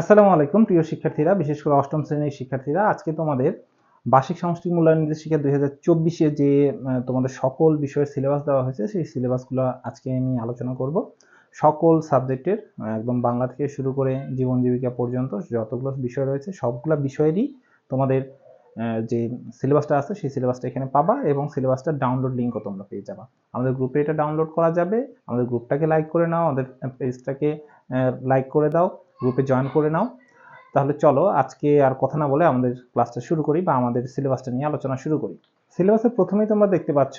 আসসালামু আলাইকুম, প্রিয় শিক্ষার্থীরা, বিশেষ করে অষ্টম শ্রেণির শিক্ষার্থীরা। আজকে তোমাদের বার্ষিক সামষ্টিক মূল্যায়ন নির্দেশিকা দুই হাজার চব্বিশে যে তোমাদের সকল বিষয়ের সিলেবাস দেওয়া হয়েছে, সেই সিলেবাসগুলো আজকে আমি আলোচনা করব। সকল সাবজেক্টের একদম বাংলা থেকে শুরু করে জীবন জীবিকা পর্যন্ত যতগুলো বিষয় রয়েছে, সবগুলো বিষয়েরই তোমাদের যে সিলেবাসটা আছে, সেই সিলেবাসটা এখানে পাবা এবং সিলেবাসটা ডাউনলোড লিঙ্কও তোমরা পেয়ে যাবা। আমাদের গ্রুপে এটা ডাউনলোড করা যাবে, আমাদের গ্রুপটাকে লাইক করে নাও, আমাদের পেজটাকে লাইক করে দাও গ্রুপে জয়েন করে নাও। তাহলে চলো আজকে আর কথা না বলে আমাদের ক্লাসটা শুরু করি বা আমাদের সিলেবাসটা নিয়ে আলোচনা শুরু করি। সিলেবাসে প্রথমেই তোমরা দেখতে পাচ্ছ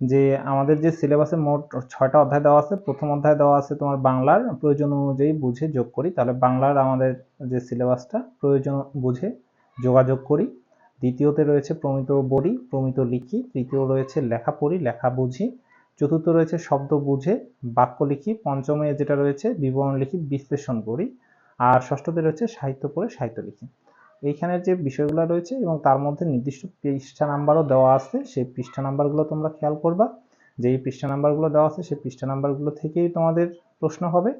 যে আমাদের যে সিলেবাসে মোট ছয়টা অধ্যায় দেওয়া আছে, প্রথম অধ্যায় দেওয়া আছে তোমার বাংলার প্রয়োজন অনুযায়ী বুঝে যোগ করি। তাহলে বাংলার আমাদের যে সিলেবাসটা প্রয়োজন বুঝে যোগাযোগ করি। দ্বিতীয়তে রয়েছে প্রমিত বড়ি, প্রমিত লিখি। তৃতীয় রয়েছে লেখা পড়ি, লেখা বুঝি। চতুর্থ রয়েছে শব্দ বুঝে, বাক্য লিখি। পঞ্চমে যেটা রয়েছে বিবরণ লিখি, বিশ্লেষণ করি। আর ষষ্ঠতে রয়েছে সাহিত্য পড়ে সাহিত্য লিখি। এইখানের যে বিষয়গুলো রয়েছে এবং তার মধ্যে নির্দিষ্ট পৃষ্ঠা নাম্বারও দেওয়া আছে, সেই পৃষ্ঠা নাম্বারগুলো তোমরা খেয়াল করবা। যে এই পৃষ্ঠা নাম্বারগুলো দেওয়া আছে, সেই পৃষ্ঠা নাম্বারগুলো থেকেই তোমাদের প্রশ্ন হবে।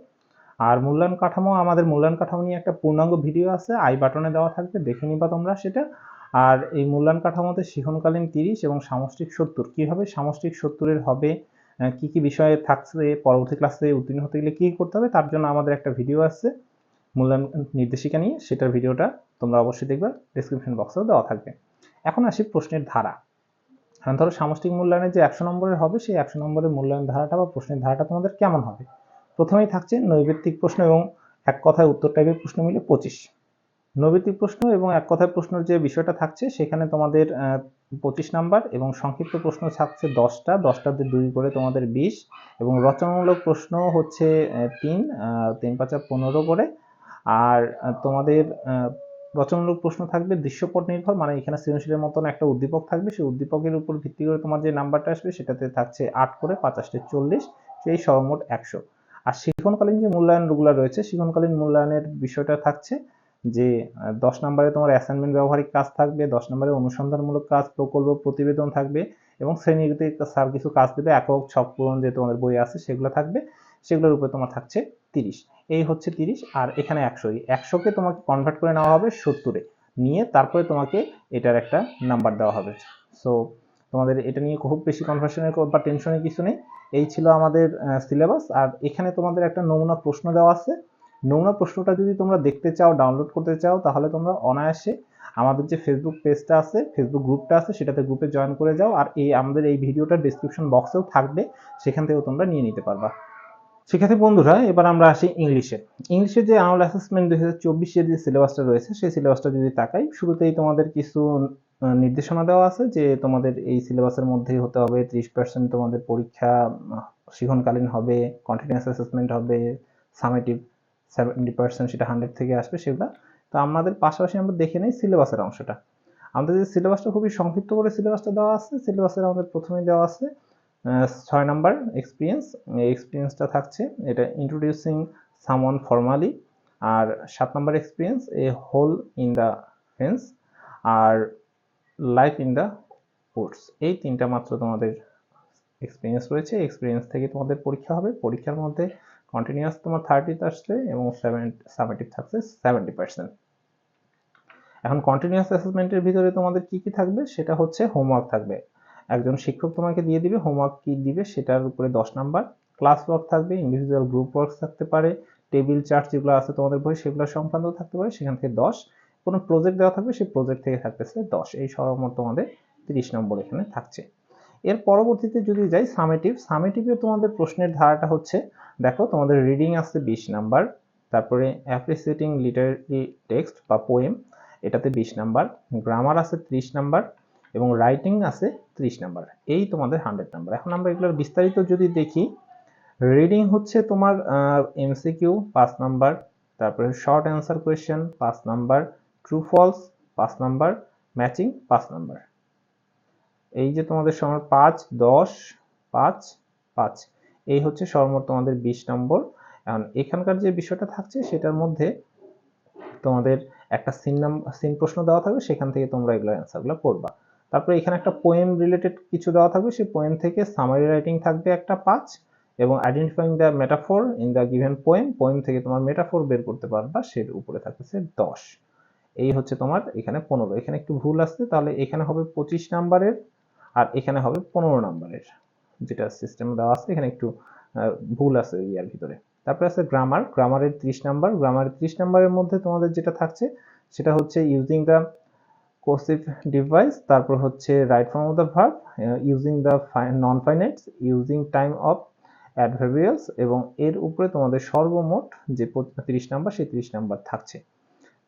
আর মূল্যায়ন কাঠামো, আমাদের মূল্যায়ন কাঠামো নিয়ে একটা পূর্ণাঙ্গ ভিডিও আছে, আই বাটনে দেওয়া থাকবে, দেখে নিবা তোমরা সেটা। আর এই মূল্যায়ন কাঠামোতে শিখনকালীন তিরিশ এবং সামষ্টিক সত্তর, কীভাবে সামষ্টিক সত্তরের হবে কি কি বিষয়ে থাকছে, পরবর্তী ক্লাসে উত্তীর্ণ হতে গেলে কী করতে হবে, তার জন্য আমাদের একটা ভিডিও আছে। মূল্যায়ন নির্দেশিকা নিয়ে সেটার ভিডিওটা তোমরা অবশ্যই দেখবে ডেসক্রিপশন বক্সেও দেওয়া থাকবে। এখন আসি প্রশ্নের ধারা। এখন ধরো সামষ্টিক মূল্যায়নে যে একশো নম্বরের হবে, সেই একশো নম্বরের মূল্যায়ন ধারাটা বা প্রশ্নের ধারাটা তোমাদের কেমন হবে? প্রথমেই থাকছে নৈবেত্তিক প্রশ্ন এবং এক কথায় উত্তর টাইপের প্রশ্ন মিলে পঁচিশ। নৈবেত্তিক প্রশ্ন এবং এক কথায় প্রশ্নের যে বিষয়টা থাকছে, সেখানে তোমাদের পঁচিশ নাম্বার এবং সংক্ষিপ্ত প্রশ্ন থাকছে দশটা দশটাতে দুই করে তোমাদের বিশ এবং রচনামূলক প্রশ্ন হচ্ছে তিন তিন পাঁচা পনেরো করে আর তোমাদের রচনামূলক প্রশ্ন থাকবে, দৃশ্যপট নির্ভর মানে এখানে সৃজনশীলের মতন একটা উদ্দীপক থাকবে, সেই উদ্দীপকের উপর ভিত্তি করে তোমার যে নাম্বারটা আসবে, সেটাতে থাকছে আট করে পাঁচাশটে চল্লিশ, সেই সর্বমোট একশো। আর শিখনকালীন যে মূল্যায়ন মূল্যায়নগুলো রয়েছে, শিখনকালীন মূল্যায়নের বিষয়টা থাকছে যে দশ নম্বরে তোমার অ্যাসাইনমেন্ট ব্যবহারিক কাজ থাকবে, দশ নম্বরে অনুসন্ধানমূলক কাজ, প্রকল্প, প্রতিবেদন থাকবে এবং শ্রেণীতে স্যার কিছু কাজ দেবে, একক ছক পূরণ যে তোমাদের বই আছে, সেগুলো থাকবে, সেগুলোর উপরে তোমার থাকছে তিরিশ। এই হচ্ছে তিরিশ, আর এখানে একশো। একশোকে তোমাকে কনভার্ট করে নেওয়া হবে সত্তরে। নিয়ে তারপরে তোমাকে এটার একটা নাম্বার দেওয়া হবে। সো তোমাদের এটা নিয়ে খুব বেশি কনভার্সনের বা টেনশনের কিছু নেই। এই ছিল আমাদের সিলেবাস আর এখানে তোমাদের একটা নমুনা প্রশ্ন দেওয়া আছে। নমুনা প্রশ্নটা যদি তোমরা দেখতে চাও ডাউনলোড করতে চাও, তাহলে তোমরা অনায়াসে আমাদের যে ফেসবুক পেজটা আছে ফেসবুক গ্রুপটা আছে, সেটাতে গ্রুপে জয়েন করে যাও। আর এই আমাদের এই ভিডিওটা ডিসক্রিপশন বক্সেও থাকবে। সেখান থেকেও তোমরা নিয়ে নিতে পারবা। শিক্ষার্থী বন্ধুরা, এবার আমরা আসি ইংলিশে। ইংলিশে যে আনুয়াল অ্যাসেসমেন্ট দুই হাজার চব্বিশের যে সিলেবাসটা রয়েছে, সেই সিলেবাসটা যদি তাকাই, শুরুতেই তোমাদের কিছু নির্দেশনা দেওয়া আছে যে তোমাদের এই সিলেবাসের মধ্যেই হতে হবে ত্রিশ পার্সেন্ট তোমাদের পরীক্ষা শিখনকালীন হবে কন্টিনিউয়াস অ্যাসেসমেন্ট হবে সামেটিভ সেভেন্টি পার্সেন্ট সেটা হান্ড্রেড থেকে আসবে সেগুলো। তো আমাদের পাশাপাশি আমরা দেখে নেই সিলেবাসের অংশটা। আমাদের যে সিলেবাসটা খুবই সংক্ষিপ্ত করে সিলেবাসটা দেওয়া আছে সিলেবাসের আমাদের প্রথমেই দেওয়া আছে ছয় নাম্বার এক্সপিরিয়েন্স এই এক্সপিরিয়েন্সটা থাকছে, এটা ইন্ট্রোডিউসিং সামওয়ান ফর্মালি আর সাত number experience a hole in the fence R life in the woods এই তিনটা মাত্র তোমাদের এক্সপিরিয়েন্স রয়েছে এক্সপিরিয়েন্স থেকে তোমাদের পরীক্ষা হবে, পরীক্ষার মধ্যে কন্টিনিউয়াস তোমার থার্টিতে আসছে এবং সেভেন সামেটিভ থাকছে সেভেন্টি পার্সেন্ট এখন কন্টিনিউয়াস অ্যাসেসমেন্টের ভিতরে তোমাদের কি কি থাকবে? সেটা হচ্ছে হোমওয়ার্ক থাকবে। একজন শিক্ষক তোমাকে দিয়ে দিবে হোমওয়ার্ক কি দিবে সেটার উপরে দশ নাম্বার। ক্লাস ওয়ার্ক থাকবে ইন্ডিভিজুয়াল গ্রুপ ওয়ার্ক থাকতে পারে টেবিল চার্ট যেগুলো আছে তোমাদের বই সেগুলো সংক্রান্ত থাকতে পারে, সেখান থেকে দশ। কোনো প্রজেক্ট দেওয়া থাকবে, সেই প্রজেক্ট থেকে থাকতেছে দশ। এই সর্বমোট তোমাদের তিরিশ নম্বর এখানে থাকছে। এর পরবর্তীতে যদি যাই সামেটিভ সামেটিভে তোমাদের প্রশ্নের ধারাটা হচ্ছে, দেখো তোমাদের রিডিং আছে বিশ নাম্বার, তারপরে অ্যাপ্রিসিয়েটিং লিটারি টেক্সট বা পোয়েম এটাতে বিশ নাম্বার। গ্রামার আছে ত্রিশ নাম্বার এবং রাইটিং আছে ত্রিশ নাম্বার এই তোমাদের হান্ড্রেড নাম্বার এখন আমরা এগুলোর বিস্তারিত যদি দেখি রিডিং হচ্ছে তোমার এমসিকিউ পাঁচ নাম্বার তারপরে শর্ট অ্যান্সার কোয়েশ্চেন পাঁচ নাম্বার ট্রু ফলস পাঁচ নাম্বার ম্যাচিং পাঁচ নাম্বার এই যে তোমাদের সময় পাঁচ, দশ, পাঁচ পাঁচ। এই হচ্ছে সর্বমোট তোমাদের বিশ নম্বর এখন এখানকার যে বিষয়টা থাকছে, সেটার মধ্যে তোমাদের একটা সিন নাম্বার সিন প্রশ্ন দেওয়া থাকবে, সেখান থেকে তোমরা এগুলো অ্যান্সারগুলো করবা তারপরে এখানে একটা পোয়েম রিলেটেড কিছু দেওয়া থাকবে, সেই পোয়েম থেকে সামারি রাইটিং থাকবে একটা পাঁচ এবং identifying the metaphor in the given poem poem থেকে তোমার মেটাফোর বের করতে পারবা, সের উপরে থাকতেছে দশ। এই হচ্ছে তোমার এখানে পনেরো। এখানে একটু ভুল আসছে তাহলে এখানে হবে পঁচিশ নাম্বারের আর এখানে হবে পনেরো নাম্বারের। যেটা সিস্টেম দেওয়া আছে, এখানে একটু ভুল আছে ইয়ার ভিতরে। তারপরে আছে গ্রামার গ্রামারের ত্রিশ নাম্বার। গ্রামারের ত্রিশ নাম্বারের মধ্যে তোমাদের যেটা থাকছে, সেটা হচ্ছে ইউজিং দ্য কোসিভ ডিভাইস তারপর হচ্ছে right form of the verb using the non finites using time of adverbials এবং এর উপরে তোমাদের সর্বমোট যে তিরিশ নাম্বার, সেই তিরিশ নাম্বার থাকছে।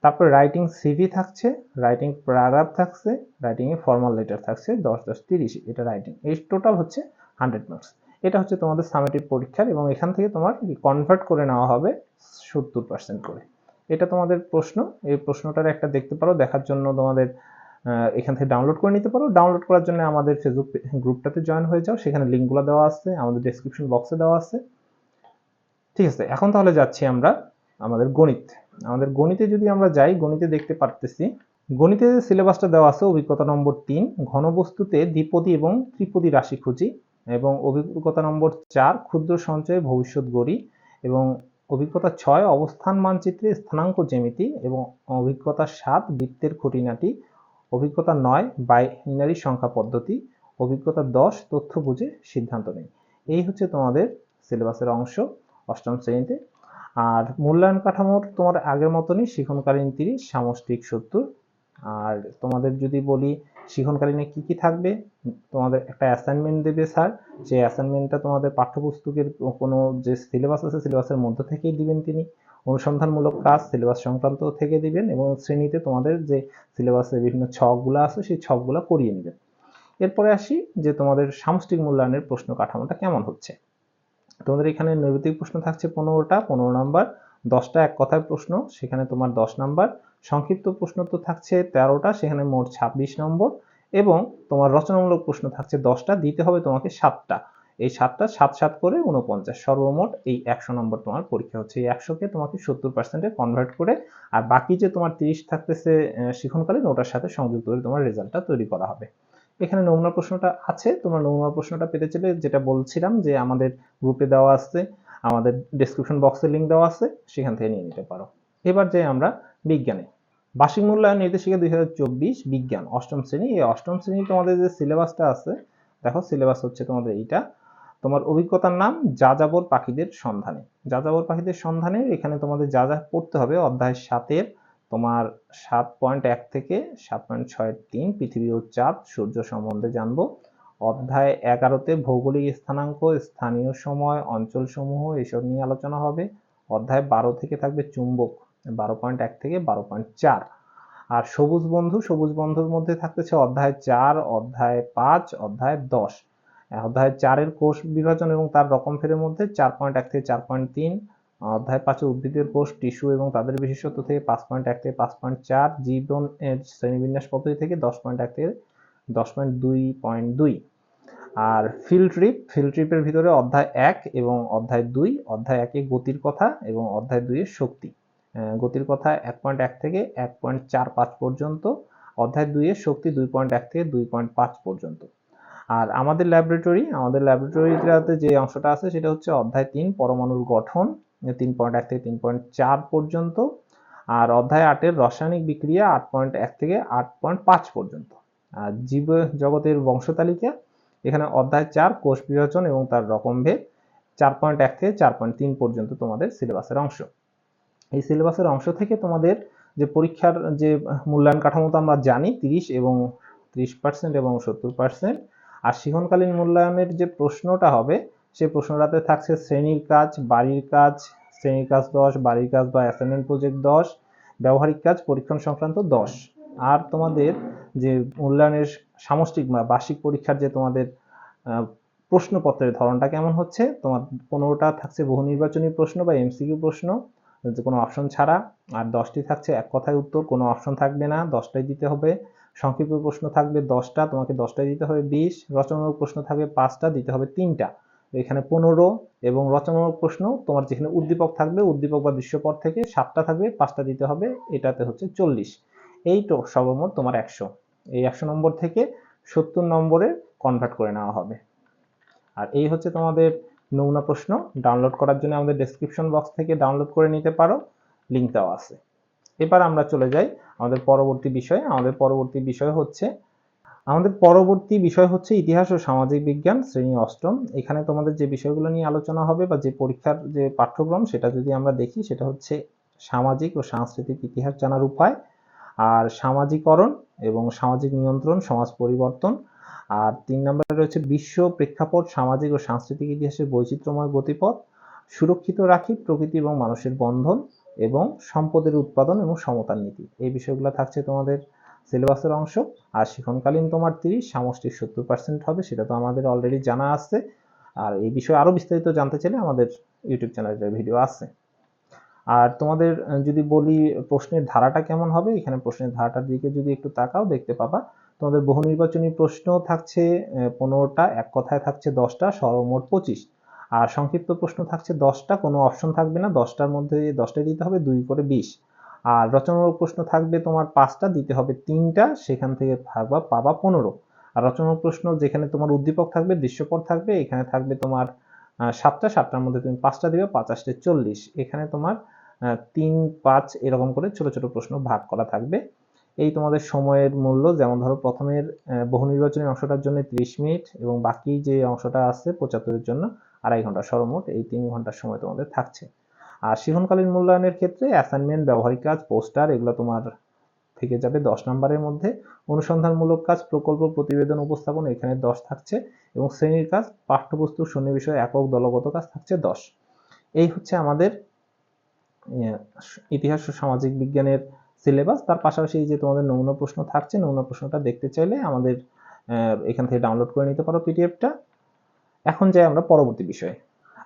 তারপর রাইটিং সিভি থাকছে রাইটিং প্যারাগ্রাফ থাকছে রাইটিং এ ফর্মাল লেটার থাকছে, দশ দশ, তিরিশ, এটা রাইটিং এই টোটাল হচ্ছে হান্ড্রেড মার্কস এটা হচ্ছে তোমাদের সামেটিভ পরীক্ষার, এবং এখান থেকে তোমার কনভার্ট করে নেওয়া হবে সত্তর পার্সেন্ট করে। এটা তোমাদের প্রশ্ন। এই প্রশ্নটার একটা দেখতে পারো, দেখার জন্য তোমাদের এখান থেকে ডাউনলোড করে নিতে পারো। ডাউনলোড করার জন্য আমাদের ফেসবুক গ্রুপটাতে জয়েন হয়ে যাও। সেখানে লিঙ্কগুলো দেওয়া আছে, আমাদের ডেসক্রিপশন বক্সে দেওয়া আছে। ঠিক আছে, এখন তাহলে যাচ্ছি আমরা আমাদের গণিত। আমাদের গণিতে যদি আমরা যাই, গণিতে দেখতে পারতেছি, গণিতে সিলেবাসটা দেওয়া আছে, অভিজ্ঞতা নম্বর তিন, ঘনবস্তুতে দ্বিপদী এবং ত্রিপদী রাশি খুঁজি এবং অভিজ্ঞতা নম্বর চার, ক্ষুদ্র সঞ্চয়ে ভবিষ্যৎ গড়ি এবং অভিজ্ঞতা ছয়, অবস্থান মানচিত্রে স্থানাঙ্ক জ্যামিতি এবং অভিজ্ঞতা সাত, বৃত্তের খুঁটিনাটি। অভিজ্ঞতা নয়, বাইনারি সংখ্যা পদ্ধতি। অভিজ্ঞতা দশ, তথ্য বুঝে সিদ্ধান্ত নেই। এই হচ্ছে তোমাদের সিলেবাসের অংশ অষ্টম শ্রেণীতে। আর মূল্যায়ন কাঠামোর তোমার আগের মতনই শিখনকালীন তিরিশ, সামষ্টিক সত্তর। আর তোমাদের যদি বলি শিখনকালীনে কি কি থাকবে? তোমাদের একটা অ্যাসাইনমেন্ট দেবে স্যার যে অ্যাসাইনমেন্টটা তোমাদের পাঠ্যপুস্তকের কোনো যে সিলেবাস আছে সিলেবাসের মধ্যে থেকেই দিবেন তিনি। অনুসন্ধানমূলক কাজ সিলেবাস সংক্রান্ত থেকে দিবেন এবং শ্রেণীতে তোমাদের যে সিলেবাসের বিভিন্ন ছকগুলো আছে, সেই ছকগুলো করিয়ে নেবেন। এরপরে আসি যে তোমাদের সামষ্টিক মূল্যায়নের প্রশ্ন কাঠামোটা কেমন হচ্ছে? তোমাদের এখানে নৈবেদিক প্রশ্ন থাকছে পনেরোটা, পনেরো নাম্বার, দশটা এক কথায় প্রশ্ন। সেখানে তোমার দশ নাম্বার সংক্ষিপ্ত প্রশ্ন তো থাকছে তেরোটা, সেখানে মোট ছাব্বিশ নম্বর এবং তোমার রচনামূলক প্রশ্ন থাকছে দশটা, দিতে হবে তোমাকে সাতটা। এই সাতটা সাত সাত করে উনপঞ্চাশ সর্বমোট এই একশো নম্বর তোমার পরীক্ষা হচ্ছে। এই একশোকে তোমাকে সত্তর পার্সেন্টে কনভার্ট করে আর বাকি যে তোমার তিরিশ থাকতেছে শিখনকালীন, ওটার সাথে সংযুক্ত করে তোমার রেজাল্টটা তৈরি করা হবে। এখানে নমুনা প্রশ্নটা আছে, তোমরা নমুনা প্রশ্নটা পেতে চাইলে যেটা বলছিলাম যে আমাদের গ্রুপে দেওয়া আছে, আমাদের ডেসক্রিপশন বক্সে লিংক দেওয়া আছে, সেখান থেকে নিয়ে নিতে পারো। এবার যাই আমরা বিজ্ঞানে। বার্ষিক মূল্যায়ন নির্দেশিকা দুই হাজার চব্বিশ বিজ্ঞান, অষ্টম শ্রেণি। এই অষ্টম শ্রেণি তোমাদের যে সিলেবাসটা আছে, দেখো সিলেবাস হচ্ছে তোমাদের এইটা। তোমার অভিজ্ঞতার নাম, যাযাবর পাখিদের সন্ধানে। যাযাবর পাখিদের সন্ধানে এখানে তোমাদের যা যা পড়তে হবে, অধ্যায় সাতের তোমার সাত পয়েন্ট এক থেকে সাত পয়েন্ট ছয় তিন, পৃথিবী ও চাঁদ, সূর্য সম্বন্ধে জানব। অধ্যায় এগারোতে ভৌগোলিক স্থানাঙ্ক, স্থানীয় সময় অঞ্চল সমূহ এসব নিয়ে আলোচনা হবে। অধ্যায় বারো থেকে থাকবে চুম্বক। বারো পয়েন্ট এক থেকে বারো পয়েন্ট চার। আর সবুজ বন্ধু, সবুজ বন্ধুর মধ্যে থাকতেছে অধ্যায় চার, অধ্যায় পাঁচ, অধ্যায় দশ। অধ্যায় চারের কোষ বিভাজন এবং তার রকম ফেরের মধ্যে চার পয়েন্ট এক থেকে চার পয়েন্ট তিন, অধ্যায় পাঁচে উদ্ভিদের কোষ, টিস্যু এবং তাদের বিশেষত্ব থেকে পাঁচ পয়েন্ট এক থেকে পাঁচ পয়েন্ট চার, জীবন শ্রেণীবিন্যাস পদ্ধতি থেকে দশ পয়েন্ট এক থেকে দশ পয়েন্ট দুই পয়েন্ট দুই। আর ফিল্ড ট্রিপ ফিল্ড ট্রিপের ভিতরে অধ্যায় এক এবং অধ্যায় দুই, অধ্যায় একে গতির কথা এবং অধ্যায় দুইয়ে শক্তি। গতির কথা এক পয়েন্ট এক থেকে এক পয়েন্ট চার পাঁচ পর্যন্ত, অধ্যায় দুইয়ে শক্তি দুই পয়েন্ট এক থেকে দুই পয়েন্ট পাঁচ পর্যন্ত। আর আমাদের ল্যাবরেটরি আমাদের ল্যাবরেটরিতে যে অংশটা আছে সেটা হচ্ছে অধ্যায় তিন, পরমাণুর গঠন, তিন পয়েন্ট এক থেকে তিন পয়েন্ট চার পর্যন্ত, আর অধ্যায় আটের রাসায়নিক বিক্রিয়া আট পয়েন্ট এক থেকে আট পয়েন্ট পাঁচ পর্যন্ত। আর জীব জগতের বংশতালিকা এখানে অধ্যায় চার, কোষ বিভাজন এবং তার রকমভেদ চার পয়েন্ট এক থেকে চার পয়েন্ট তিন পর্যন্ত তোমাদের সিলেবাসের অংশ। এই সিলেবাসের অংশ থেকে তোমাদের যে পরীক্ষার যে মূল্যায়ন কাঠামো তো আমরা জানি, তিরিশ এবং ত্রিশ পার্সেন্ট এবং সত্তর পার্সেন্ট আর শিখনকালীন মূল্যায়নের যে প্রশ্নটা হবে সেই প্রশ্নটাতে থাকছে শ্রেণির কাজ, বাড়ির কাজ, শ্রেণির কাজ দশ, বাড়ির কাজ বা অ্যাসাইনমেন্ট প্রজেক্ট দশ, ব্যবহারিক কাজ, পরীক্ষণ সংক্রান্ত দশ। আর তোমাদের যে মূল্যায়নের সামষ্টিক বা বার্ষিক পরীক্ষার যে তোমাদের প্রশ্নপত্রের ধরনটা কেমন হচ্ছে? তোমার পনেরোটা থাকছে বহু নির্বাচনী প্রশ্ন বা এমসিকিউ প্রশ্ন। কোনো অপশন ছাড়া। আর দশটি থাকছে এক কথায় উত্তর, কোনো অপশন থাকবে না, দশটাই দিতে হবে। সংক্ষিপ্ত প্রশ্ন থাকবে দশটা, তোমাকে দশটাই দিতে হবে বিশ। রচনামূলক প্রশ্ন থাকবে পাঁচটা, দিতে হবে তিনটা। এখানে পনেরো এবং রচনামূলক প্রশ্ন, তোমার যেখানে উদ্দীপক থাকবে, উদ্দীপক বা দৃশ্যপট থেকে সাতটা থাকবে, পাঁচটা দিতে হবে, এটাতে হচ্ছে চল্লিশ। এই তো সর্বমোট তোমার একশো। এই একশো নম্বর থেকে সত্তর নম্বরে কনভার্ট করে নেওয়া হবে। আর এই হচ্ছে তোমাদের নমুনা প্রশ্ন। ডাউনলোড করার জন্য আমাদের ডেসক্রিপশন বক্স থেকে ডাউনলোড করে নিতে পারো। লিঙ্ক দেওয়া আছে। এবার আমরা চলে যাই আমাদের পরবর্তী বিষয়ে। আমাদের পরবর্তী বিষয় হচ্ছে, আমাদের পরবর্তী বিষয় হচ্ছে ইতিহাস ও সামাজিক বিজ্ঞান, শ্রেণি অষ্টম। এখানে তোমাদের যে বিষয়গুলো নিয়ে আলোচনা হবে বা যে পরীক্ষার যে পাঠ্যক্রম, সেটা যদি আমরা দেখি, সেটা হচ্ছে সামাজিক ও সাংস্কৃতিক ইতিহাস জানার উপায়। আর সামাজিকরণ এবং সামাজিক নিয়ন্ত্রণ, সমাজ পরিবর্তন আর তিন নম্বরে রয়েছে বিশ্ব প্রেক্ষাপট, সামাজিক ও সাংস্কৃতিক ইতিহাসের বৈচিত্র্যময় গতিপথ, সুরক্ষিত রাখি, প্রকৃতি এবং মানুষের বন্ধন এবং সম্পদের উৎপাদন এবং সমতার নীতি। এই বিষয়গুলো থাকছে তোমাদের সিলেবাসের অংশ। আর শিক্ষণকালীন তোমার তিরিশ সামষ্টিক সত্তর পার্সেন্ট হবে, সেটা তো আমাদের অলরেডি জানা আছে। আর এই বিষয়ে আরও বিস্তারিত জানতে চাইলে আমাদের ইউটিউব চ্যানেলের ভিডিও আছে। আর তোমাদের যদি বলি প্রশ্নের ধারাটা কেমন হবে, এখানে প্রশ্নের ধারাটার দিকে যদি একটু তাকাও, দেখতে পাবা। তোমাদের বহু নির্বাচনী প্রশ্ন থাকছে পনেরোটা, এক কথায় থাকছে দশটা, সর্বমোট পঁচিশ। আর সংক্ষিপ্ত প্রশ্ন থাকছে দশটা, কোনো অপশন থাকবে না, দশটার মধ্যে দশটাই দিতে হবে, দুই করে বিশ। আর রচনামূলক প্রশ্ন থাকবে তোমার পাঁচটা, দিতে হবে তিনটা, সেখান থেকে ভাগবা পাবা পনেরো। আর রচনামূলক প্রশ্ন যেখানে তোমার উদ্দীপক থাকবে, দৃশ্যপট থাকবে, এখানে থাকবে তোমার সাতটা, সাতটার মধ্যে তুমি পাঁচটা দিবে পাঁচ আসতে চল্লিশ। এখানে তোমার তিন, পাঁচ, এরকম করে ছোট ছোট প্রশ্ন ভাগ করা থাকবে। এই তোমাদের সময়ের মূল্য, যেমন ধরো প্রথমের বহু নির্বাচনী অংশটার জন্য ত্রিশ মিনিট এবং বাকি যে অংশটা আছে পঁচাত্তরের জন্য আড়াই ঘণ্টা সর্বমোট, এই তিন ঘণ্টার সময় তোমাদের থাকছে। আর শিক্ষণকালীন মূল্যায়নের ক্ষেত্রে অ্যাসাইনমেন্ট ব্যবহারিক কাজ পোস্টার এগুলো তোমার থেকে যাবে দশ নম্বরের মধ্যে। অনুসন্ধানমূলক কাজ, প্রকল্প, প্রতিবেদন, উপস্থাপন, এখানে দশ থাকছে এবং শ্রেণির কাজ, পাঠ্যপুস্তক, শূন্য বিষয়, একক, দলগত কাজ থাকছে দশ। এই হচ্ছে আমাদের ইতিহাস ও সামাজিক বিজ্ঞানের সিলেবাস। তার পাশাপাশি যে তোমাদের নমুনা প্রশ্ন থাকছে, নমুনা প্রশ্নটা দেখতে চাইলে আমাদের এখান থেকে ডাউনলোড করে নিতে পারো পিডিএফটা এখন যাই আমরা পরবর্তী বিষয়ে।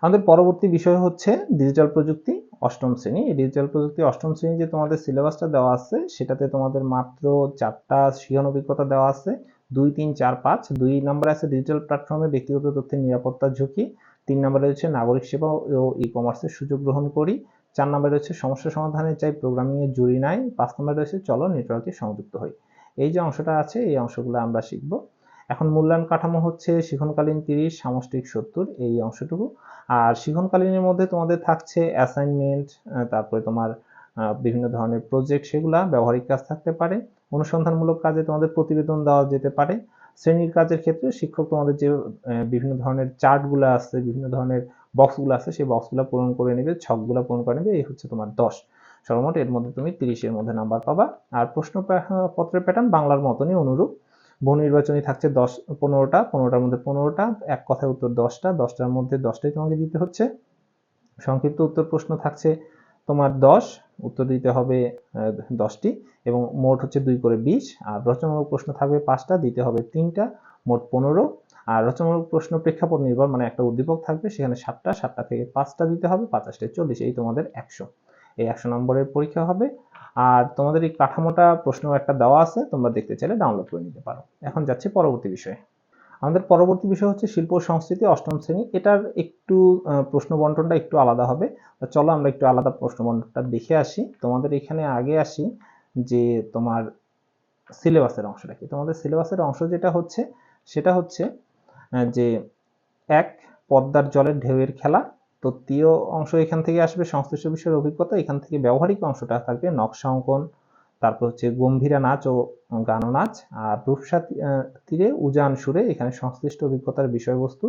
আমাদের পরবর্তী বিষয় হচ্ছে ডিজিটাল প্রযুক্তি অষ্টম শ্রেণি। এই ডিজিটাল প্রযুক্তি অষ্টম শ্রেণি যে তোমাদের সিলেবাসটা দেওয়া আছে, সেটাতে তোমাদের মাত্র চারটা শিখন অভিজ্ঞতা দেওয়া আছে। দুই, তিন, চার, পাঁচ। দুই নম্বরে আছে ডিজিটাল প্ল্যাটফর্মে ব্যক্তিগত তথ্যের নিরাপত্তার ঝুঁকি। তিন নম্বরে হচ্ছে নাগরিক সেবা ও ই কমার্সের সুযোগ গ্রহণ করি। চার নম্বরে রয়েছে, সমস্যা সমাধানে চাই প্রোগ্রামিং এর জুড়ি নাই। পাঁচ নম্বরে রয়েছে, চলো নেটওয়ার্কে সংযুক্ত হই। এই যে অংশটা আছে, এই অংশগুলো আমরা শিখব। এখন মূল্যায়ন কাঠামো হচ্ছে শিখনকালীন তিরিশ, সামষ্টিক সত্তর, এই অংশটুকু। আর শিখনকালীনের মধ্যে তোমাদের থাকছে অ্যাসাইনমেন্ট তারপরে তোমার বিভিন্ন ধরনের প্রজেক্ট সেগুলা ব্যবহারিক কাজ থাকতে পারে। অনুসন্ধানমূলক কাজে তোমাদের প্রতিবেদন দেওয়া যেতে পারে। শ্রেণির কাজের ক্ষেত্রে শিক্ষক তোমাদের যে বিভিন্ন ধরনের চার্টগুলো আছে, বিভিন্ন ধরনের বক্সগুলো আছে, সেই বক্সগুলো পূরণ করে নেবে, ছকগুলো পূরণ করে নেবে, এই হচ্ছে তোমার দশ। সর্বমোট এর মধ্যে তুমি তিরিশের মধ্যে নাম্বার পাবা। আর প্রশ্ন পত্রের প্যাটার্ন বাংলার মতনই অনুরূপ। বহু নির্বাচনী থাকছে দশ, পনেরোটা, পনেরোটার মধ্যে পনেরোটা, এক কথায় উত্তর দশটা, দশটার মধ্যে দশটাই তোমাকে দিতে হচ্ছে। সংক্ষিপ্ত উত্তর প্রশ্ন থাকছে তোমার দশ, উত্তর দিতে হবে দশটি, এবং মোট হচ্ছে দুই করে বিশ। আর রচনামূলক প্রশ্ন থাকবে পাঁচটা, দিতে হবে তিনটা, মোট পনেরো আর রচনামূলক প্রশ্ন প্রেক্ষাপট নির্ভর মানে একটা উদ্দীপক থাকবে, সেখানে সাতটা সাতটা থেকে পাঁচটা দিতে হবে পাঁচাশটায় চল্লিশ, এই তোমাদের একশো। এই একশো নম্বরের পরীক্ষা হবে। আর তোমাদের এই কাঠামোটা প্রশ্ন একটা দেওয়া আছে, তোমরা দেখতে চাইলে ডাউনলোড করে নিতে পারো। এখন যাচ্ছে পরবর্তী বিষয়ে। আমাদের পরবর্তী বিষয় হচ্ছে শিল্প সংস্কৃতি অষ্টম শ্রেণি। এটার একটু প্রশ্ন বন্টনটা একটু আলাদা হবে। চলো আমরা একটু আলাদা প্রশ্ন বন্টনটা দেখে আসি। তোমাদের এখানে আগে আসি যে তোমার সিলেবাসের অংশটা কি? তোমাদের সিলেবাসের অংশ যেটা হচ্ছে, সেটা হচ্ছে যে এক, পদ্মার জলের ঢেউয়ের খেলা তৃতীয় অংশ এখান থেকে আসবে, সংশ্লিষ্ট বিষয়ের অভিজ্ঞতা, এখান থেকে ব্যবহারিক অংশটা থাকবে নকশা অঙ্কন, তারপর হচ্ছে গম্ভীরা নাচ ও গান নাচ, আর রূপসা তীরে উজান সুরে, এখানে সংশ্লিষ্ট অভিজ্ঞতার বিষয়বস্তু,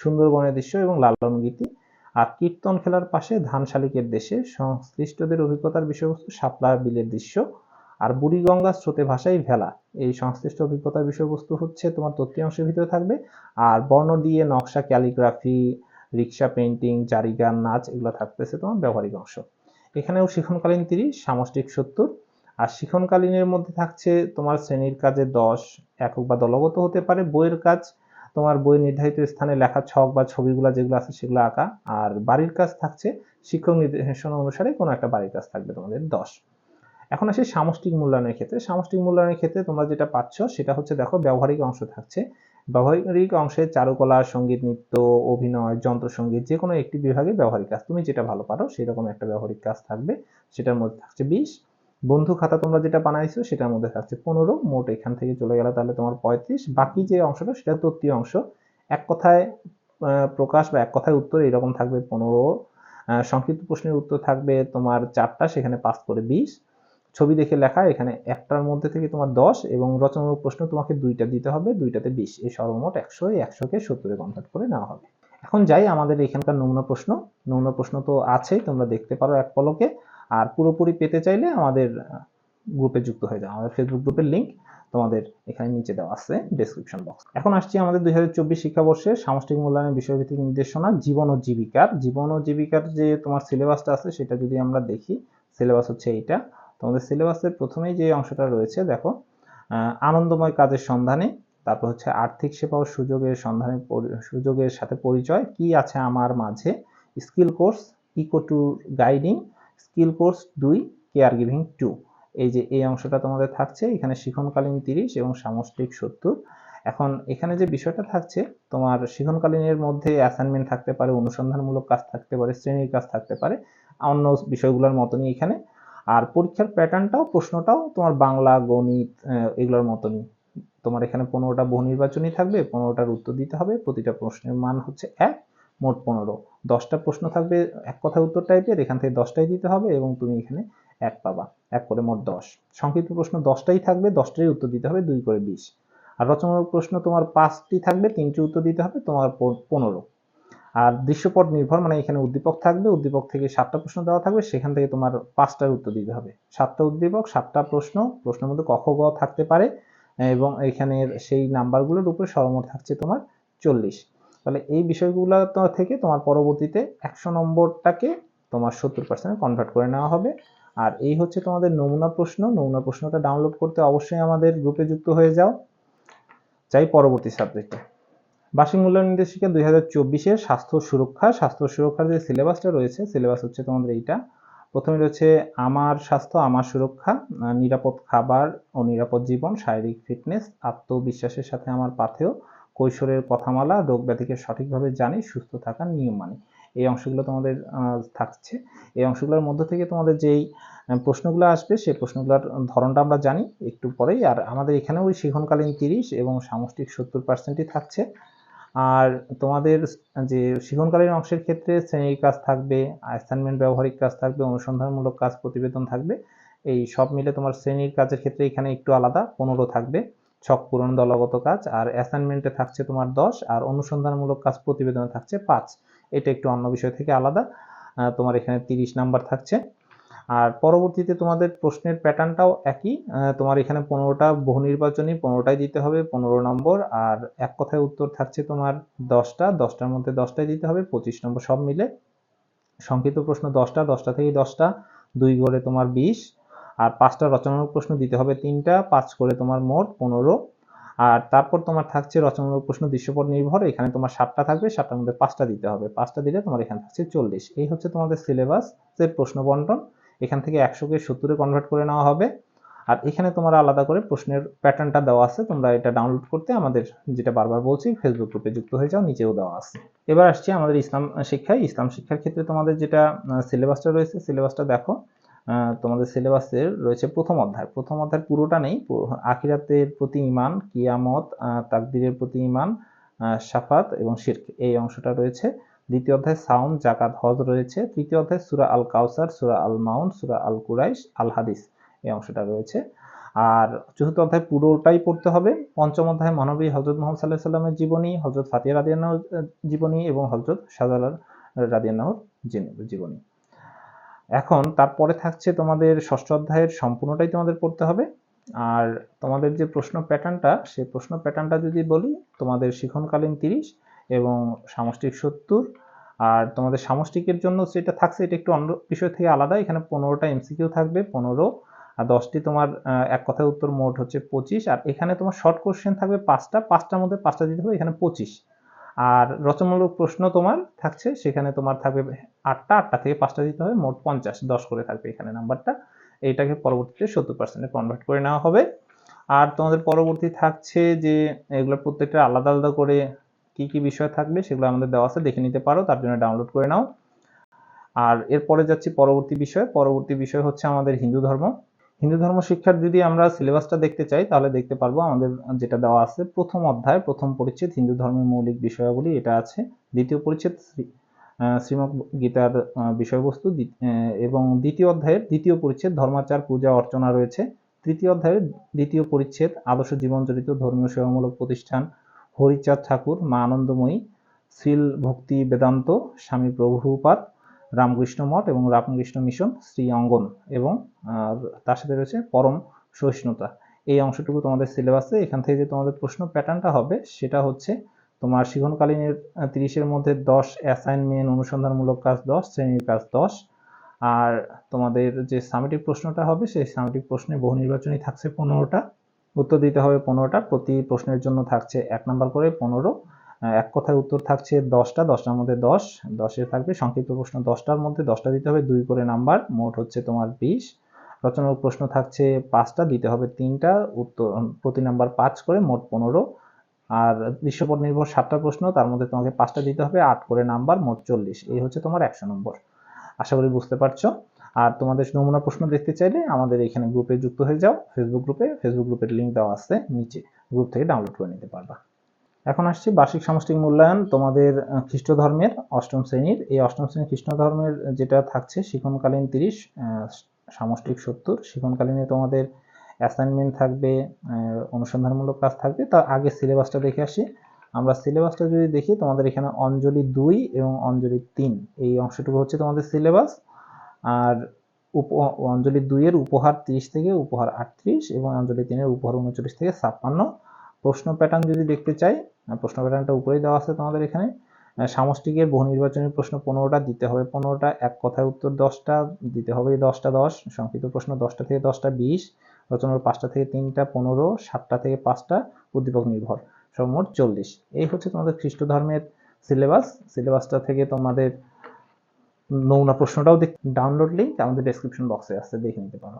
সুন্দরবনের দৃশ্য এবং লালন গীতি, আর কীর্তন খেলার পাশে ধান শালিকের দেশে সংশ্লিষ্টদের অভিজ্ঞতার বিষয়বস্তু, শাপলা বিলের দৃশ্য আর বুড়িগঙ্গা স্রোতে ভাষাই ভেলা। এই সংশ্লিষ্ট অভিজ্ঞতার বিষয়বস্তু হচ্ছে তোমার অংশের ভিতরে থাকবে। আর বর্ণ দিয়ে, নকশা, ক্যালিগ্রাফি, রিক্সা পেন্টিং জারিগান নাচ, এগুলো থাকতেছে তোমার ব্যবহারিক অংশ। এখানেও শিখনকালীন তিরিশ, সামষ্টিক সত্তর। আর শিখনকালীনের মধ্যে থাকছে তোমার শ্রেণির কাজে দশ, একক বা দলগত হতে পারে। বইয়ের কাজ, তোমার বই নির্ধারিত স্থানে লেখা ছক বা ছবিগুলো যেগুলো আছে সেগুলো আঁকা। আর বাড়ির কাজ থাকছে শিক্ষক নির্দেশনা অনুসারে কোনো একটা বাড়ির কাজ থাকবে তোমাদের দশ। এখন আসি সামষ্টিক মূল্যায়নের ক্ষেত্রে। সামষ্টিক মূল্যায়নের ক্ষেত্রে তোমরা যেটা পাচ্ছ সেটা হচ্ছে দেখো ব্যবহারিক অংশ থাকছে। ব্যবহারিক অংশে চারুকলা, সংগীত, নৃত্য, অভিনয় যন্ত্রসঙ্গীত যে কোনো একটি বিভাগে ব্যবহারিক কাজ। তুমি যেটা ভালো পারো সেরকম একটা ব্যবহারিক কাজ থাকবে, সেটার মধ্যে থাকছে বিশ। বন্ধু খাতা তোমরা যেটা বানাইছো সেটার মধ্যে থাকছে পনেরো। মোট এখান থেকে চলে গেলে তাহলে তোমার পঁয়ত্রিশ। বাকি যে অংশটা সেটা তত্ত্বীয় অংশ। এক কথায় প্রকাশ বা এক কথায় উত্তর এরকম থাকবে পনেরো। সংক্ষিপ্ত প্রশ্নের উত্তর থাকবে তোমার চারটা, সেখানে পাস করে বিশ। ছবি দেখে লেখা, এখানে একটার মধ্যে থেকে তোমার দশ এবং রচনামূলক প্রশ্ন তোমাকে দুইটা দিতে হবে, দুইটাতে বিশ। এই সর্বমোট একশো, এই একশোকে সত্তরে কনভার্ট করে নেওয়া হবে। এখন যাই আমাদের এখানকার নমুনা প্রশ্ন। নমুনা প্রশ্ন তো আছেই, তোমরা দেখতে পারো এক পলকে। আর পুরোপুরি পেতে চাইলে আমাদের গ্রুপে যুক্ত হয়ে যাও। আমাদের ফেসবুক গ্রুপের লিঙ্ক তোমাদের এখানে নিচে দেওয়া আছে ডেসক্রিপশন বক্স এখন আসছি আমাদের দুই হাজার চব্বিশ শিক্ষাবর্ষে সামষ্টিক মূল্যায়নের বিষয়ভিত্তিক নির্দেশনা, জীবন ও জীবিকার। জীবন ও জীবিকার যে তোমার সিলেবাসটা আছে, সেটা যদি আমরা দেখি সিলেবাস হচ্ছে এইটা। তোমাদের সিলেবাসের প্রথমেই যে অংশটা রয়েছে, দেখো আনন্দময় কাজের সন্ধানে, তারপর হচ্ছে আর্থিক সেবা ও সুযোগের সন্ধানে সুযোগের সাথে পরিচয়, কি আছে আমার মাঝে, skill course eco two guiding skill course দুই, কেয়ার গিভিং টু। এই যে এই অংশটা তোমাদের থাকছে, এখানে শিখনকালীন তিরিশ এবং সামষ্টিক সত্তর। এখন এখানে যে বিষয়টা থাকছে, তোমার শিখনকালীনের মধ্যে অ্যাসাইনমেন্ট থাকতে পারে, অনুসন্ধানমূলক কাজ থাকতে পারে, শ্রেণির কাজ থাকতে পারে, অন্য বিষয়গুলোর মতনই এখানে আর পরীক্ষার প্যাটার্নটাও প্রশ্নটাও তোমার বাংলা, গণিত এগুলোর মতনই। তোমার এখানে পনেরোটা বহু নির্বাচনী থাকবে, পনেরোটার উত্তর দিতে হবে, প্রতিটা প্রশ্নের মান হচ্ছে এক, মোট পনেরো। দশটা প্রশ্ন থাকবে এক কথায় উত্তর টাইপের এখান থেকে দশটাই দিতে হবে এবং তুমি এখানে এক পাবা, এক করে মোট দশ। সংক্ষিপ্ত প্রশ্ন দশটাই থাকবে দশটাই উত্তর দিতে হবে, দুই করে বিশ। আর রচনামূলক প্রশ্ন তোমার পাঁচটি থাকবে, তিনটি উত্তর দিতে হবে, তোমার পনেরো। আর দৃশ্যপট নির্ভর মানে এখানে উদ্দীপক থাকবে, উদ্দীপক থেকে সাতটা প্রশ্ন দেওয়া থাকবে, সেখান থেকে তোমার পাঁচটার উত্তর দিতে হবে। সাতটা উদ্দীপক, সাতটা প্রশ্ন, প্রশ্নের মধ্যে কখ গ থাকতে পারে, এবং এখানে সেই নাম্বারগুলোর উপরে সর্বমোট থাকছে তোমার চল্লিশ। তাহলে এই বিষয়গুলো থেকে তোমার পরবর্তীতে একশো নম্বরটাকে তোমার সত্তর পার্সেন্ট কনভার্ট করে নেওয়া হবে। আর এই হচ্ছে তোমাদের নমুনা প্রশ্ন। নমুনা প্রশ্নটা ডাউনলোড করতে অবশ্যই আমাদের গ্রুপে যুক্ত হয়ে যাও। চাই পরবর্তী সাবজেক্টে বার্ষিক মূল্যায়ন নির্দেশিকা দুই হাজার চব্বিশের স্বাস্থ্য সুরক্ষা, স্বাস্থ্য সুরক্ষার যে সিলেবাসটা রয়েছে, সিলেবাস হচ্ছে তোমাদের এইটা। প্রথমে রয়েছে আমার স্বাস্থ্য, আমার সুরক্ষা নিরাপদ খাবার ও নিরাপদ জীবন, শারীরিক ফিটনেস, আত্মবিশ্বাসের সাথে আমার পাথেয়, কৈশোরের কথামালা, রোগ ব্যাধিকে সঠিকভাবে জানি, সুস্থ থাকার নিয়ম মানি। এই অংশগুলো তোমাদের থাকছে। এই অংশগুলোর মধ্য থেকে তোমাদের যেই প্রশ্নগুলো আসবে, সেই প্রশ্নগুলোর ধরনটা আমরা জানি একটু পরেই। আর আমাদের এখানেও ওই শিখনকালীন তিরিশ এবং সামষ্টিক সত্তর পার্সেন্টই থাকছে। আর তোমাদের যে শিখনকালীন অংশের ক্ষেত্রে শ্রেণির কাজ থাকবে অ্যাসাইনমেন্ট ব্যবহারিক কাজ থাকবে, অনুসন্ধানমূলক কাজ প্রতিবেদন থাকবে। এই সব মিলে তোমার শ্রেণির কাজের ক্ষেত্রে এখানে একটু আলাদা, পনেরো থাকবে। ছক পূরণ দলগত কাজ আর অ্যাসাইনমেন্টে থাকছে তোমার দশ আর অনুসন্ধানমূলক কাজ প্রতিবেদনে থাকছে পাঁচ। এটা একটু অন্য বিষয় থেকে আলাদা। তোমার এখানে তিরিশ নাম্বার থাকছে। আর পরবর্তীতে তোমাদের প্রশ্নের প্যাটার্নটাও একই তোমার এখানে পনেরোটা বহু নির্বাচনী, পনেরোটাই দিতে হবে, পনেরো নম্বর, আর এক কথায় উত্তর থাকছে তোমার দশটা, দশটার মধ্যে দশটাই দিতে হবে, পঁচিশ নম্বর সব মিলে। সংক্ষিপ্ত প্রশ্ন দশটা দশটা থেকে দশটা, দুই করে তোমার বিশ, আর পাঁচটা রচনামূলক প্রশ্ন দিতে হবে তিনটা, পাঁচ করে তোমার মোট পনেরো, আর তারপর তোমার থাকছে রচনামূলক প্রশ্ন দৃশ্যপট নির্ভর, এখানে তোমার সাতটা থাকবে, সাতটার মধ্যে পাঁচটা দিতে হবে, পাঁচটা দিলে তোমার এখানে থাকছে চল্লিশ। এই হচ্ছে তোমাদের সিলেবাস প্রশ্ন বন্টন। এখান থেকে একশোকে সত্তরে কনভার্ট করে নেওয়া হবে। আর এখানে তোমার আলাদা করে প্রশ্নের প্যাটার্নটা দেওয়া আছে। তোমরা এটা ডাউনলোড করতে আমাদের যেটা বারবার বলছি ফেসবুক গ্রুপে যুক্ত হয়ে যাও, নিচেও দেওয়া আছে। এবার আসছি আমাদের ইসলাম শিক্ষায়। ইসলাম শিক্ষার ক্ষেত্রে তোমাদের যেটা সিলেবাসটা রয়েছে সিলেবাসটা দেখো। তোমাদের সিলেবাসের রয়েছে প্রথম অধ্যায়। প্রথম অধ্যায় পুরোটা নেই আখিরাতের প্রতি ইমান কিয়ামত তাকদিরের প্রতি ইমান সাফাত এবং শিরক। এই অংশটা রয়েছে। দ্বিতীয় অধ্যায় সাউম জাকাত হজ রয়েছে। তৃতীয় অধ্যায় সুরা আল কাউসার সুরা আল মাউন সুরা আল কুরাইশ আল হাদিস এই অংশটা রয়েছে। আর চতুর্থ অধ্যায় পুরোটাই পড়তে হবে। পঞ্চম অধ্যায় মহানবী হজরত মোহাম্মদ সাল্লাহ সাল্লামের জীবনী হজরত ফাতিয়া রাদিয়ান্নাহর জীবনী এবং হজরত শাহজালাল রাদিয়ান্নাহর জীবনী। এখন তারপরে থাকছে তোমাদের ষষ্ঠ অধ্যায়ের সম্পূর্ণটাই তোমাদের পড়তে হবে। আর তোমাদের যে প্রশ্ন প্যাটার্নটা সেই প্রশ্ন প্যাটার্নটা যদি বলি, তোমাদের শিখনকালীন তিরিশ এবং সামষ্টিক সত্তর। আর তোমাদের সামষ্টিকের জন্য যেটা থাকছে, এটা একটু অন্য বিষয় থেকে আলাদা। এখানে পনেরোটা এমসিকিউ থাকবে, পনেরো। আর দশটি তোমার এক কথায় উত্তর মোট হচ্ছে পঁচিশ। আর এখানে তোমার শর্ট কোশ্চেন থাকবে পাঁচটা। পাঁচটার মধ্যে পাঁচটা দিতে হবে, এখানে পঁচিশ। আর রচনামূলক প্রশ্ন তোমার থাকছে, সেখানে তোমার থাকবে আটটা। আটটা থেকে পাঁচটা দিতে হবে, মোট পঞ্চাশ। দশ করে থাকবে এখানে নাম্বারটা। এইটাকে পরবর্তীতে সত্তর পার্সেন্টে কনভার্ট করে নেওয়া হবে। আর তোমাদের পরবর্তী থাকছে যে, এগুলো প্রত্যেকটা আলাদা আলাদা করে কি কি বিষয় থাকবে সেগুলো আমাদের দেওয়া আছে, দেখে নিতে পারো, তার জন্য ডাউনলোড করে নাও। আর এরপরে যাচ্ছি পরবর্তী বিষয়। পরবর্তী বিষয় হচ্ছে আমাদের হিন্দু ধর্ম। হিন্দু ধর্ম শিক্ষার যদি আমরা সিলেবাসটা দেখতে চাই, তাহলে দেখতে পারব আমাদের যেটা দেওয়া আছে। প্রথম অধ্যায়, প্রথম পরিচ্ছেদ, হিন্দু ধর্মের মৌলিক বিষয়াবলী, এটা আছে। দ্বিতীয় পরিচ্ছেদ, শ্রী- শ্রীমদ গীতার বিষয়বস্তু। এবং দ্বিতীয় অধ্যায়ের দ্বিতীয় পরিচ্ছেদ, ধর্মাচার, পূজা, অর্চনা রয়েছে। তৃতীয় অধ্যায়ের দ্বিতীয় পরিচ্ছেদ, আদর্শ জীবনচরিত, ধর্মীয় সেবামূলক প্রতিষ্ঠান হরিচাঁদ ঠাকুর, মা আনন্দময়ী, শ্রীল ভক্তি বেদান্ত, স্বামী প্রভুপাত রামকৃষ্ণ মঠ এবং রামকৃষ্ণ মিশন, শ্রী অঙ্গন এবং তার সাথে রয়েছে পরম সহিষ্ণুতা। এই অংশটুকু তোমাদের সিলেবাসে। এখান থেকে যে তোমাদের প্রশ্ন প্যাটার্নটা হবে, সেটা হচ্ছে তোমার শিখনকালীনের তিরিশের মধ্যে দশ অ্যাসাইনমেন্ট, অনুসন্ধানমূলক কাজ দশ, শ্রেণির কাজ দশ। আর তোমাদের যে সামেটিক প্রশ্নটা হবে, সেই সামেটিক প্রশ্নে বহু নির্বাচনী থাকছে পনেরোটা। উত্তর দিতে হবে পনেরোটা। প্রতি প্রশ্নের জন্য থাকছে এক নাম্বার করে পনেরো। এক কথায় উত্তর থাকছে দশটা, দশটার মধ্যে দশ। দশে থাকবে সংক্ষিপ্ত প্রশ্ন দশটার মধ্যে দশটা দিতে হবে দুই করে নাম্বার, মোট হচ্ছে তোমার বিশ। রচনার প্রশ্ন থাকছে পাঁচটা, দিতে হবে তিনটা, উত্তর প্রতি নাম্বার পাঁচ করে, মোট পনেরো। আর দৃশ্যপট নির্ভর সাতটা প্রশ্ন, তার মধ্যে তোমাকে পাঁচটা দিতে হবে, আট করে নাম্বার, মোট চল্লিশ। এই হচ্ছে তোমার একশো নম্বর। আশা করি বুঝতে পারছ। আর তোমাদের নমুনা প্রশ্ন দেখতে চাইলে আমাদের এখানে গ্রুপে যুক্ত হয়ে যাও। ফেসবুক গ্রুপে ফেসবুক গ্রুপের লিঙ্ক দেওয়া আছে নিচে। গ্রুপ থেকে ডাউনলোড করে নিতে পারবা। এখন আসছি বার্ষিক সামষ্টিক মূল্যায়ন, তোমাদের খ্রিস্ট ধর্মের অষ্টম শ্রেণির। এই অষ্টম শ্রেণির খ্রিস্ট ধর্মের যেটা থাকছে শিখনকালীন তিরিশ সামষ্টিক সত্তর। শিখনকালীনে তোমাদের অ্যাসাইনমেন্ট থাকবে অনুসন্ধানমূলক কাজ থাকবে। তার আগে সিলেবাসটা দেখে আসি। আমরা সিলেবাসটা যদি দেখি, তোমাদের এখানে অঞ্জলি দুই এবং অঞ্জলি তিন। এই অংশটুকু হচ্ছে তোমাদের সিলেবাস আর উপ, অঞ্জলি দুইয়ের উপহার তিরিশ থেকে উপহার আটত্রিশ এবং অঞ্জলি তিনের উপহার উনচল্লিশ থেকে ছাপ্পান্ন। প্রশ্ন প্যাটার্ন যদি দেখতে চাই প্রশ্ন প্যাটার্নটা উপরেই দেওয়া আছে তোমাদের এখানে। সামষ্টিকের বহু নির্বাচনী প্রশ্ন পনেরোটা দিতে হবে পনেরোটা, এক কথায় উত্তর দশটা, দিতে হবে দশটা দশ, সংক্ষিপ্ত প্রশ্ন দশটা থেকে দশটা বিশ, রচনার পাঁচটা থেকে তিনটা পনেরো, সাতটা থেকে পাঁচটা, উদ্দীপক নির্ভর, সব মোট চল্লিশ। এই হচ্ছে তোমাদের খ্রিস্ট ধর্মের সিলেবাস সিলেবাসটা থেকে তোমাদের নমুনা প্রশ্নটাও ডাউনলোড লিঙ্ক আমাদের ডেসক্রিপশন বক্সে আছে, দেখে নিতে পারো।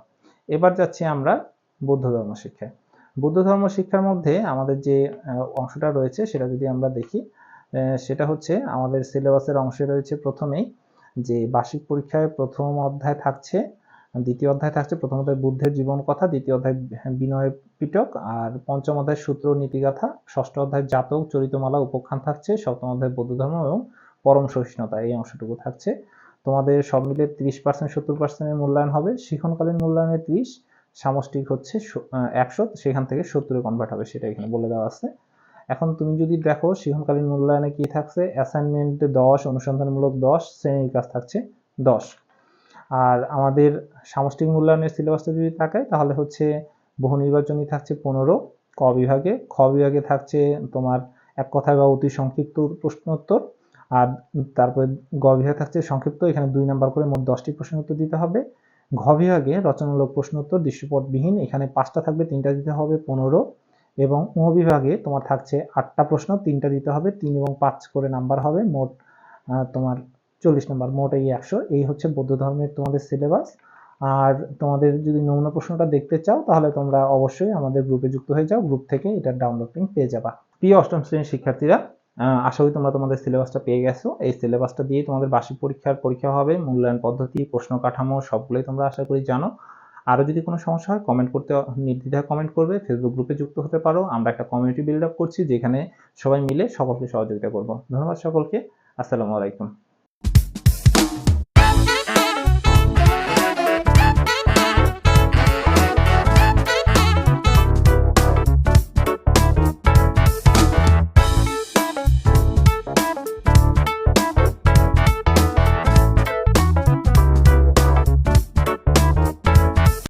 এবার যাচ্ছি আমরা বৌদ্ধ ধর্ম শিক্ষায়। বৌদ্ধ ধর্ম শিক্ষার মধ্যে আমাদের যে অংশটা রয়েছে, সেটা যদি আমরা দেখি সেটা হচ্ছে আমাদের সিলেবাসের অংশে রয়েছে প্রথমেই যে বার্ষিক পরীক্ষায় প্রথম অধ্যায় থাকছে, দ্বিতীয় অধ্যায় থাকছে, প্রথম অধ্যায় বুদ্ধের জীবন কথা, দ্বিতীয় অধ্যায় বিনয় পিটক, আর পঞ্চম অধ্যায় সূত্র নীতিগাথা ষষ্ঠ অধ্যায় জাতক চরিতমালা উপখ্যান থাকছে, সপ্তম অধ্যায় বৌদ্ধ ধর্ম এবং পরম সহিষ্ণুতা, এই অংশটুকু থাকছে। তোমাদের সব মিলে তিরিশ পার্সেন্ট সত্তর পার্সেন্টের মূল্যায়ন হবে। শিখনকালীন মূল্যায়নের ত্রিশ, সামষ্টিক হচ্ছে একশো সেখান থেকে সত্তরে কনভার্ট হবে, সেটা এখানে বলে দেওয়া আছে। এখন তুমি যদি দেখো শিখনকালীন মূল্যায়নে কি থাকছে অ্যাসাইনমেন্ট দশ, অনুসন্ধানমূলক দশ, শ্রেণির কাজ থাকছে দশ। আর আমাদের সামষ্টিক মূল্যায়নের সিলেবাসটা যদি তাকায় তাহলে হচ্ছে বহু নির্বাচনী থাকছে পনেরো, ক বিভাগে, খ বিভাগে থাকছে তোমার এক কথায় বা অতি সংক্ষিপ্ত প্রশ্নোত্তর আর তারপরে গ বিভাগে থাকছে সংক্ষিপ্ত, এখানে দুই নাম্বার করে মোট দশটি প্রশ্নের উত্তর দিতে হবে। ঘ বিভাগে রচনামূলক প্রশ্ন উত্তর, দৃশ্যপটবিহীন, এখানে পাঁচটা থাকবে, তিনটা দিতে হবে পনেরো। এবং উ বিভাগে তোমার থাকছে আটটা প্রশ্ন, তিনটা দিতে হবে, তিন এবং পাঁচ করে নাম্বার হবে, মোট তোমার চল্লিশ নাম্বার, মোট এই একশো। এই হচ্ছে বৌদ্ধ ধর্মের তোমাদের সিলেবাস আর তোমাদের যদি নমুনা প্রশ্নটা দেখতে চাও, তাহলে তোমরা অবশ্যই আমাদের গ্রুপে যুক্ত হয়ে যাও গ্রুপ থেকে এটা ডাউনলোড পেয়ে যাবা। প্রিয় অষ্টম শ্রেণির শিক্ষার্থীরা আশা করি তোমরা তোমাদের সিলেবাসটা পেয়ে গেছো। এই সিলেবাসটা দিয়ে তোমাদের বার্ষিক পরীক্ষার পরীক্ষা হবে, মূল্যায়ন পদ্ধতি, প্রশ্ন কাঠামো, সবগুলোই তোমরা আশা করি জানো। আরও যদি কোনো সমস্যা হয় কমেন্ট করতে নির্দ্বিধায় কমেন্ট করবে ফেসবুক গ্রুপে যুক্ত হতে পারো। আমরা একটা কমিউনিটি বিল্ড আপ করছি, যেখানে সবাই মিলে সকলকে সহযোগিতা করব। ধন্যবাদ সকলকে। আসসালামু আলাইকুম।